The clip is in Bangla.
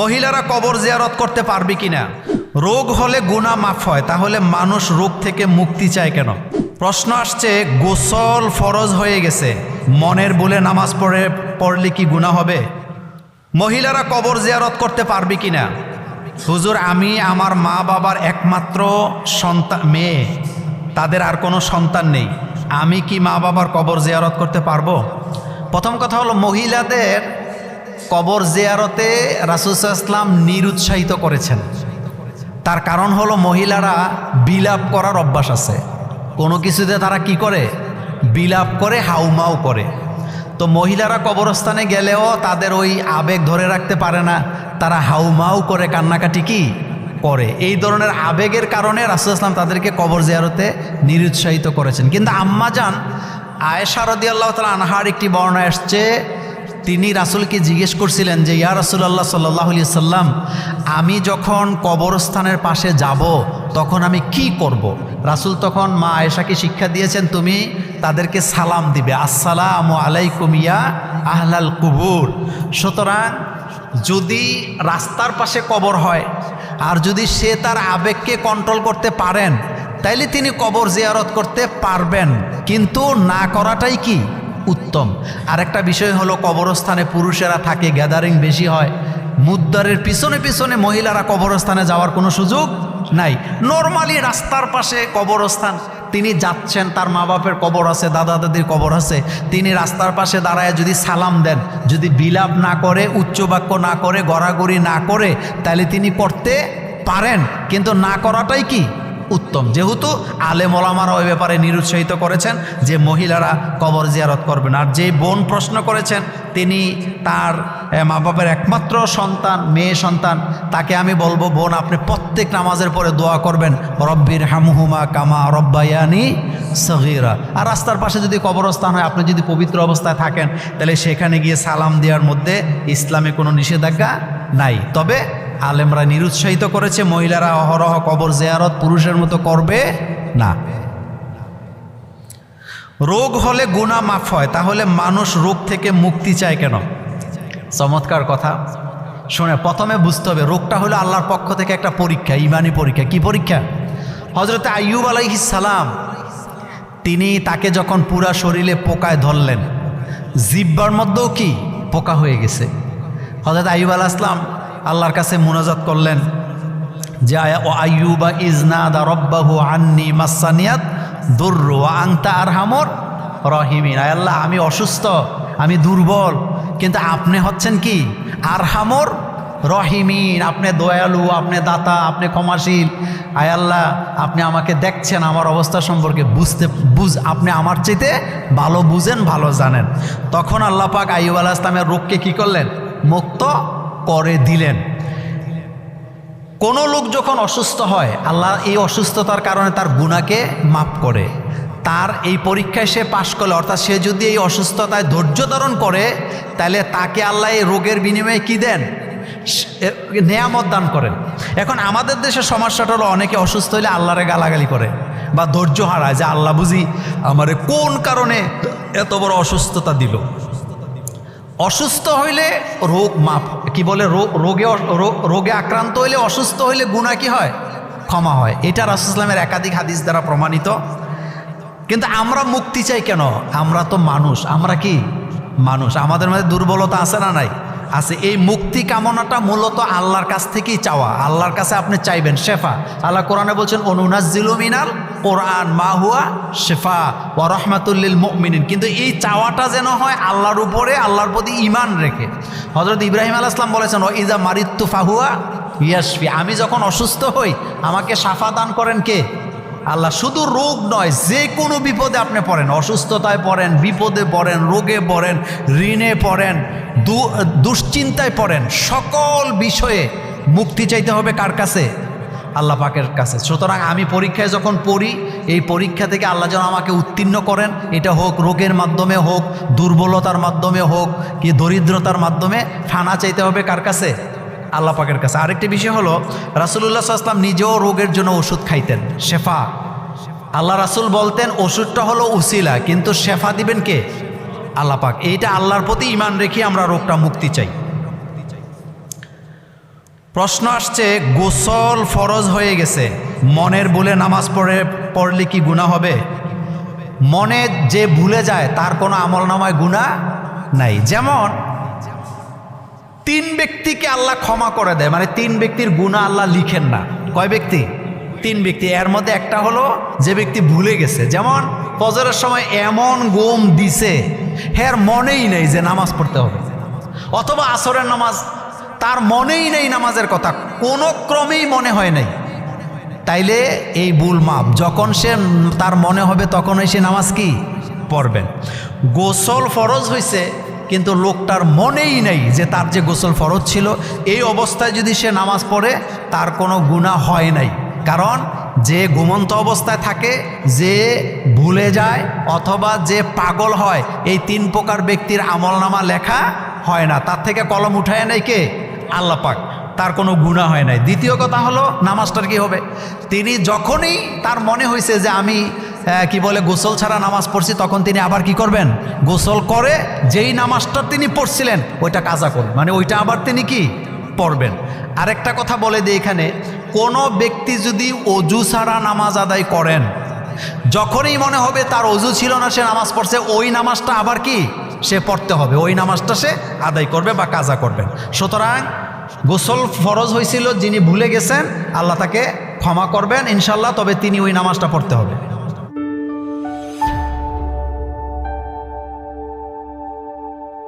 মহিলারা কবর জিয়ারত করতে পারবে কিনা? রোগ হলে গুণা মাফ হয়, তাহলে মানুষ রোগ থেকে মুক্তি চায় কেন? প্রশ্ন আসছে, গোসল ফরজ হয়ে গেছে, মনের বলে নামাজ পড়ে, পড়লে কি গুণা হবে? মহিলারা কবর জিয়ারত করতে পারবে কিনা? হুজুর, আমি আমার মা বাবার একমাত্র সন্তান, মেয়ে, তাদের আর কোনো সন্তান নেই। আমি কি মা বাবার কবর জিয়ারত করতে পারব? প্রথম কথা হলো, মহিলাদের কবর জিয়ারতে রাসুসাল্লাম নিরুৎসাহিত করেছেন। তার কারণ হলো মহিলারা বিলাপ করার অভ্যাস আছে। কোনো কিছুতে তারা কি করে? বিলাপ করে, হাউমাউ করে। তো মহিলারা কবরস্থানে গেলেও তাদের ওই আবেগ ধরে রাখতে পারে না। তারা হাউমাউ করে, কান্নাকাটি কি? করে। এই ধরনের আবেগের কারণে রাসুল ইসলাম তাদেরকে কবর জিয়ারতে নিরুৎসাহিত করেছেন। কিন্তু আম্মা যান আয়েশা আল্লাহ তালা আনহার একটি বর্ণনা আসছে তিনি রাসুলকে জিজ্ঞেস করছিলেন যে, ইয়া রাসুল্লাহ সাল্লাহ সাল্লাম, আমি যখন কবরস্থানের পাশে যাব, তখন আমি কি করব। রাসুল তখন মা আয়েশাকে শিক্ষা দিয়েছেন, তুমি তাদেরকে সালাম দিবে। আসসালাম আলাইকুম ইয়া আহলাল কুবুর। সুতরাং যদি রাস্তার পাশে কবর হয়, আর যদি সে তার আবেগকে কন্ট্রোল করতে পারেন, তাইলে তিনি কবর জিয়ারত করতে পারবেন। কিন্তু না করাটাই কি? উত্তম। আর একটা বিষয় হলো, কবরস্থানে পুরুষেরা থাকে গ্যাদারিং বেশি হয়। মুদ্দারের পিছনে পিছনে মহিলারা কবরস্থানে যাওয়ার কোনো সুযোগ নাই। নর্মালি রাস্তার পাশে কবরস্থান। তিনি যাচ্ছেন, তার মা বাপের কবর আছে দাদা দাদির কবর আছে। তিনি রাস্তার পাশে দাঁড়ায় যদি সালাম দেন, যদি বিলাপ না করে, উচ্চ বাক্য না করে, গড়াগড়ি না করে, তাহলে তিনি করতে পারেন। কিন্তু না করাটাই কি? উত্তম। যেহেতু আলেম ওলামারা ওই ব্যাপারে নিরুৎসাহিত করেছেন যে মহিলারা কবর জিয়ারত করবেন। আর যে বোন প্রশ্ন করেছেন, তিনি তার মা বাবার একমাত্র সন্তান, মেয়ে সন্তান, তাকে আমি বলব, বোন, আপনি প্রত্যেক নামাজের পরে দোয়া করবেন, রব্বির হামহুমা কামা রব্বায়ানি সগিরা। আর রাস্তার পাশে যদি কবরস্থান হয়, আপনি যদি পবিত্র অবস্থায় থাকেন, তাহলে সেখানে গিয়ে সালাম দেওয়ার মধ্যে ইসলামে কোনো নিষেধাজ্ঞা নাই। তবে আলেমরা নিরুৎসাহিত করেছে, মহিলারা অহরহ কবর জেয়ারত পুরুষের মতো করবে না। রোগ হলে গুণা মাফ হয়, তাহলে মানুষ রোগ থেকে মুক্তি চায় কেন? চমৎকার কথা। শুনে প্রথমে বুঝতে হবে, রোগটা হলো আল্লাহর পক্ষ থেকে একটা পরীক্ষা, ইমানি পরীক্ষা। কি পরীক্ষা? হজরত আইয়ুব আলাইহিস সালাম, তিনি তাকে যখন পুরা শরীরে পোকায় ধরলেন, জিব্বার মধ্যেও কি? পোকা হয়ে গেছে। হজরত আইয়ুব আলাহ আল্লাহর কাছে মুনাজাত করলেন যে ও ইজনাদা রব্বাহু আন্নি মাসানিয়াত দুর্র আংতা আর হামর রহিমিন। আল্লাহ, আমি অসুস্থ, আমি দুর্বল, কিন্তু আপনি হচ্ছেন কি? আর হামর রহিমিন। আপনি দয়ালু, আপনি দাতা, আপনি ক্ষমাশীল। আয় আল্লাহ, আপনি আমাকে দেখছেন, আমার অবস্থা সম্পর্কে বুঝতে, বুঝ, আপনি আমার চাইতে ভালো বুঝেন, ভালো জানেন। তখন আল্লাহ পাক আইয়ুব আলাহ ইসলামের রোগকে কী করলেন? মুক্ত করে দিলেন। কোনো লোক যখন অসুস্থ হয়, আল্লাহ এই অসুস্থতার কারণে তার গুণাকে মাফ করে। তার এই পরীক্ষায় সে পাশ করলে, অর্থাৎ সে যদি এই অসুস্থতায় ধৈর্য ধারণ করে, তাহলে তাকে আল্লাহ এই রোগের বিনিময়ে কি দেন? নেয়ামত দান করেন। এখন আমাদের দেশের সমস্যাটা হলো অনেকে অসুস্থ হলে আল্লাহরে গালাগালি করে বা ধৈর্য হারায় যে আল্লাহ বুঝি আমারে কোন কারণে এত বড় অসুস্থতা দিল। অসুস্থ হইলে রোগ মাপ কি বলে রোগ রোগে আক্রান্ত হইলে অসুস্থ হইলে গুণা কি হয়? ক্ষমা হয়। এটা রাসুসলামের একাধিক হাদিস দ্বারা প্রমাণিত। কিন্তু আমরা মুক্তি চাই কেন? আমরা তো মানুষ। আমরা কি? মানুষ। আমাদের মধ্যে দুর্বলতা আছে না নাই? আছে। এই মুক্তি কামনাটা মূলত আল্লাহর কাছ থেকেই চাওয়া। আল্লাহর কাছে আপনি চাইবেন শেফা। আল্লাহ কোরআনে বলছেন অনুনাজিলু মিনাল কোরআন, মা হুয়া শেফা ও রহমাতুল্লিল মুমিনিন। কিন্তু এই চাওয়াটা যেন হয় আল্লাহর উপরে, আল্লাহর প্রতি ইমান রেখে। হজরত ইব্রাহিম আলাহ ইসলাম বলেছেন ও ইজা মারিত্তু ফাহুয়া ইয়াসফি আমি যখন অসুস্থ হই, আমাকে সাফা দান করেন কে? আল্লাহ শুধু রোগ নয়, যে কোনো বিপদে আপনি পড়েন। অসুস্থতায় পড়েন, বিপদে পড়েন, রোগে পড়েন, ঋণে পড়েন দুশ্চিন্তায় পড়েন, সকল বিষয়ে মুক্তি চাইতে হবে কার কাছে? আল্লাহ পাকের কাছে। সুতরাং আমি পরীক্ষায় যখন পড়ি, এই পরীক্ষা থেকে আল্লাহ যেন আমাকে উত্তীর্ণ করেন। এটা হোক রোগের মাধ্যমে হোক, দুর্বলতার মাধ্যমে হোক, কি দরিদ্রতার মাধ্যমে, ফানা চাইতে হবে কার কাছে? আল্লাহ পাকের কাছে। আরেকটি বিষয় হলো, রাসুলুল্লাহ আসলাম নিজেও রোগের জন্য ওষুধ খাইতেন। শেফা। আল্লাহ রাসুল বলতেন, ওষুধটা হলো উসিলা, কিন্তু শেফা দিবেন কে? আল্লাহ পাক। এইটা আল্লাহর প্রতি ইমান রেখে আমরা রোগটা মুক্তি চাই। প্রশ্ন আসছে, গোসল ফরজ হয়ে গেছে। মনের ভুলে নামাজ পড়ে, পড়লে কি গুণা হবে? মনে যে ভুলে যায়, তার কোনো আমল নামায় গুণা নাই। যেমন তিন ব্যক্তিকে আল্লাহ ক্ষমা করে দেয় মানে তিন ব্যক্তির গুণা আল্লাহ লিখেন না। কয় ব্যক্তি? তিন ব্যক্তি। এর মধ্যে একটা হলো যে ব্যক্তি ভুলে গেছে। যেমন ফজরের সময় এমন গোম দিছে, হের মনেই নেই যে নামাজ পড়তে হবে। অথবা আসরের নামাজ, তার মনেই নেই নামাজের কথা। কোনো ক্রমেই মনে হয় নাই। তাইলে এই ভুল মাপ, যখন সে তার মনে হবে তখনই সে নামাজ কি? পড়বেন। গোসল ফরজ হয়েছে কিন্তু লোকটার মনেই নেই যে তার যে গোসল ফরজ ছিল, এই অবস্থায় যদি সে নামাজ পড়ে, তার কোনো গুণা হয় নাই। কারণ যে ঘুমন্ত অবস্থায় থাকে, যে ভুলে যায় অথবা যে পাগল হয়, এই তিন প্রকার ব্যক্তির আমলনামা লেখা হয় না। তার থেকে কলম উঠায় নাই কে? আল্লাহ পাক। তার কোনো গুণা হয় নাই। দ্বিতীয় কথা হলো, নামাজটার কি হবে? তিনি যখনই তার মনে হয়েছে যে আমি কি বলে, গোসল ছাড়া নামাজ পড়ছি, তখন তিনি আবার কি করবেন? গোসল করে যেই নামাজটা তিনি পড়ছিলেন, ওইটা কাজা করবেন। মানে ওইটা আবার তিনি কি? পড়বেন। আরেকটা কথা বলে দিই এখানে, কোনো ব্যক্তি যদি অজু ছাড়া নামাজ আদায় করেন, যখনই মনে হবে তার অজু ছিল না, সে নামাজ পড়ছে, ওই নামাজটা আবার কি? সে পড়তে হবে, ওই নামাজটা সে আদায় করবে বা কাজা করবেন। সুতরাং গোসল ফরজ হয়েছিল যিনি ভুলে গেছেন, আল্লাহ তাকে ক্ষমা করবেন ইনশাল্লাহ তবে তিনি ওই নামাজটা পড়তে হবে।